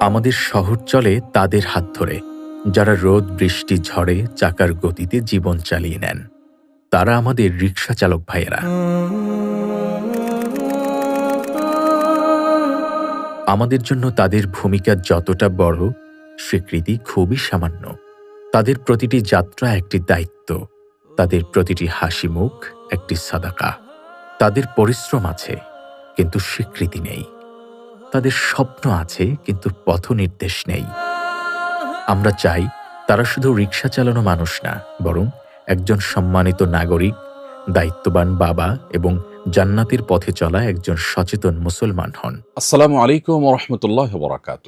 আমাদের শহর চলে তাদের হাত ধরে, যারা রোদ, বৃষ্টি, ঝড়ে, চাকার গতিতে জীবন চালিয়ে নেন। তারা আমাদের রিক্সা চালক ভাইয়েরা। আমাদের জন্য তাদের ভূমিকা যতটা বড়, স্বীকৃতি খুবই সামান্য। তাদের প্রতিটি যাত্রা একটি দায়িত্ব, তাদের প্রতিটি হাসি মুখ একটি সাদাকা। তাদের পরিশ্রম আছে কিন্তু স্বীকৃতি নেই। তাদের স্বপ্ন আছে, কিন্তু পথ নির্দেশ নেই। আমরা চাই তারা শুধু রিক্সা চালানো মানুষ না, বরং একজন সম্মানিত নাগরিক, দায়িত্ববান বাবা এবং জান্নাতের পথে চলা একজন সচেতন মুসলমান হন। আসসালামু আলাইকুম রহমতুল্লাহ বরাকাত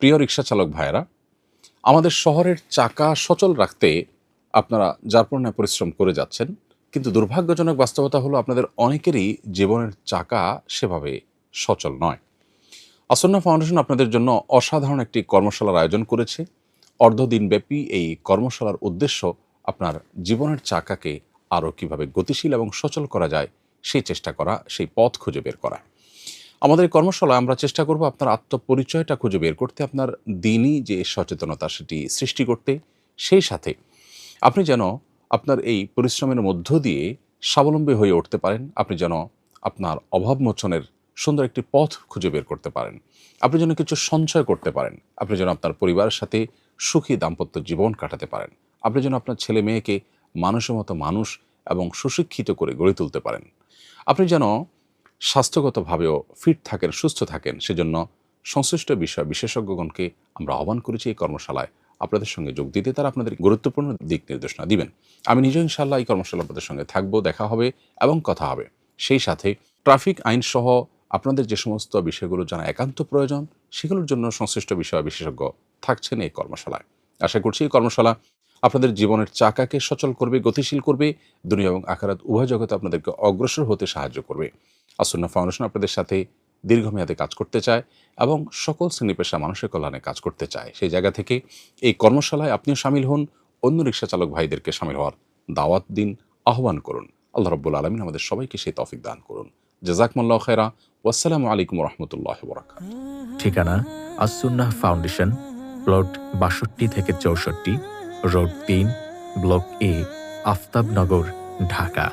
প্রিয় রিক্সা চালক ভাইয়েরা, আমাদের শহরের চাকা সচল রাখতে আপনারা যারপরনায় পরিশ্রম করে যাচ্ছেন কিন্তু দুর্ভাগ্যজনক বাস্তবতা হলো আপনাদের অনেকেরই জীবনের চাকা সেভাবে সচল নয়। আসন্ন ফাউন্ডেশন আপনাদের জন্য অসাধারণ একটি কর্মশালার আয়োজন করেছে। অর্ধদিনব্যাপী এই কর্মশালার উদ্দেশ্য আপনার জীবনের চাকাকে আরও কীভাবে গতিশীল এবং সচল করা যায়, সেই চেষ্টা করা, সেই পথ খুঁজে বের করা। আমাদের কর্মশালায় আমরা চেষ্টা করব আপনার আত্মপরিচয়টা খুঁজে বের করতে, আপনার দিনই যে সচেতনতা সেটি সৃষ্টি করতে, সেই সাথে আপনি যেন আপনার এই পরিশ্রমের মধ্য দিয়ে স্বাবলম্বী হয়ে উঠতে পারেন। আপনি যেন আপনার অভাব মোচনের সুন্দর একটি পথ খুঁজে বের করতে পারেন। আপনি যেন কিছু সঞ্চয় করতে পারেন। আপনি যেন আপনার পরিবারের সাথে সুখী দাম্পত্য জীবন কাটাতে পারেন। আপনি যেন আপনার ছেলে মেয়েকে মানুষের মতো মানুষ এবং সুশিক্ষিত করে গড়ে তুলতে পারেন। আপনি যেন স্বাস্থ্যগতভাবেও ফিট থাকেন, সুস্থ থাকেন, সেজন্য সংশ্লিষ্ট বিষয় বিশেষজ্ঞগণকে আমরা আহ্বান করেছি এই কর্মশালায়। আপনাদের সঙ্গে যোগ দিতে তারা আপনাদের গুরুত্বপূর্ণ দিক নির্দেশনা দিবেন। আমি নিজেও ইনশাল্লাহ এই কর্মশালা আপনাদের সঙ্গে থাকব, দেখা হবে এবং কথা হবে। সেই সাথে ট্রাফিক আইন সহ আপনাদের যে সমস্ত বিষয়গুলো জানা একান্ত প্রয়োজন, সেগুলোর জন্য সংশ্লিষ্ট বিষয় বিশেষজ্ঞ থাকছেন এই কর্মশালায়। আশা করছি এই কর্মশালা আপনাদের জীবনের চাকাকে সচল করবে, গতিশীল করবে, দুনিয়া এবং আখারাত উভয় জগতে আপনাদেরকে অগ্রসর হতে সাহায্য করবে। আসন্না ফাউন্ডেশন আপনাদের সাথে দীর্ঘমেয়াদে কাজ করতে চায় এবং সকল শ্রেণি পেশা মানুষের কল্যাণে কাজ করতে চায়। সেই জায়গা থেকে এই কর্মশালায় আপনিও সামিল হন, অন্য রিক্সা চালক ভাইদেরকে সামিল হওয়ার দাওয়াত দিন, আহ্বান করুন। আল্লাহ রব্বুল আলমিন আমাদের সবাইকে সেই তফিক দান করুন। জাজাকমুল্লাহ খেরা ওয়াসালামু আলাইকুম রহমতুল্লাহ ঠিকানা আসুন্নাহ ফাউন্ডেশন, প্লট বাষট্টি থেকে চৌষট্টি, রোড তিন, ব্লক এ, আফতাবনগর, ঢাকা।